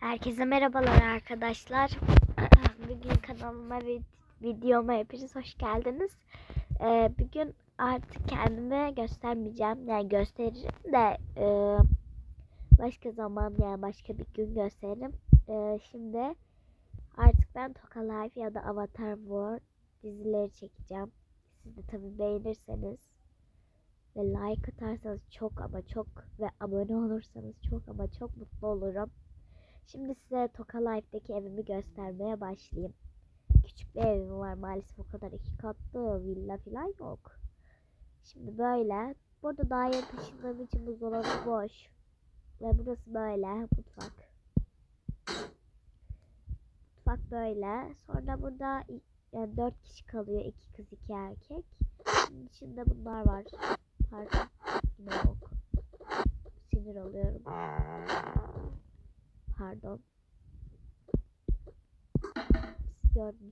Herkese merhabalar arkadaşlar. Bugün kanalıma ve videoma hepiniz hoş geldiniz. Ee, bugün artık kendime göstermeyeceğim. Yani gösteririm de e, başka zaman yani başka bir gün gösteririm. E, şimdi artık ben Toka Life ya da Avatar World dizileri çekeceğim. Siz de tabii beğenirseniz ve like atarsanız çok ama çok ve abone olursanız çok ama çok mutlu olurum. Şimdi size Toka Life'deki evimi göstermeye başlayayım. Küçük bir evim var maalesef o kadar iki katlı villa falan yok. Şimdi böyle. Burada daha yeni taşındığım için buzdolabı boş. Ve burası böyle mutfak. Mutfak böyle. Sonra burada yani dört kişi kalıyor. iki kız iki erkek. Bunun içinde bunlar var. Pardon. Pardon.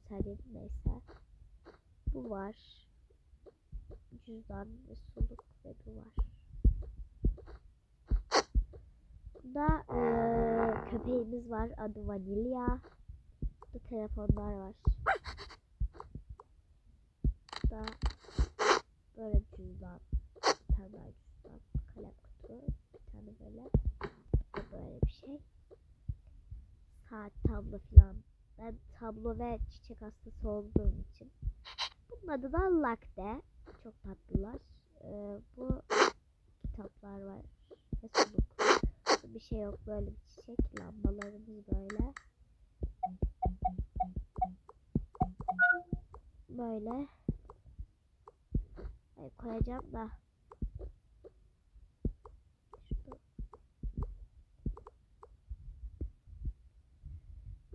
Her yeri neyse. Bu var. Cüzdan ve suluk ve bu var. Burada eee, köpeğimiz var. Adı Vanilya. Burada telefonlar var. Burada böyle cüzdan. Bir tane daha cüzdan. Kalem kutu. Bir tane böyle. Burada böyle bir şey saat tablo falan. Ben tablo ve çiçek hastası olduğum için. Bunun adı da Lakte. Çok tatlılar. Ee, bu kitaplar var. Ve. Bir şey yok böyle bir çiçek. Lambalarımız böyle. Böyle. Ay, koyacağım da.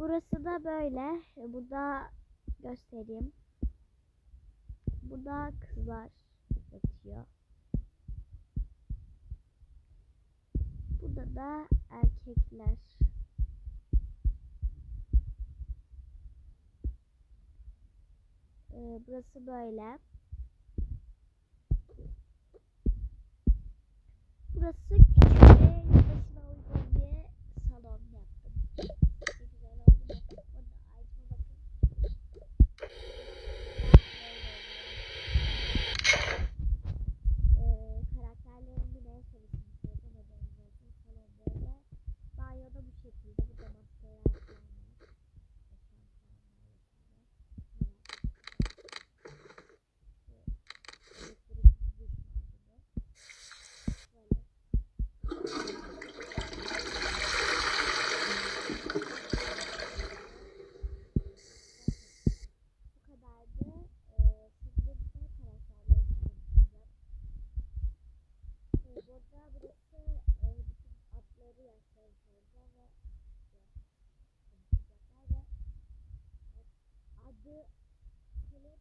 Burası da böyle. Burada göstereyim. Burada kızlar yatıyor. Burada da erkekler. Ee, burası böyle. Burası Ve kalem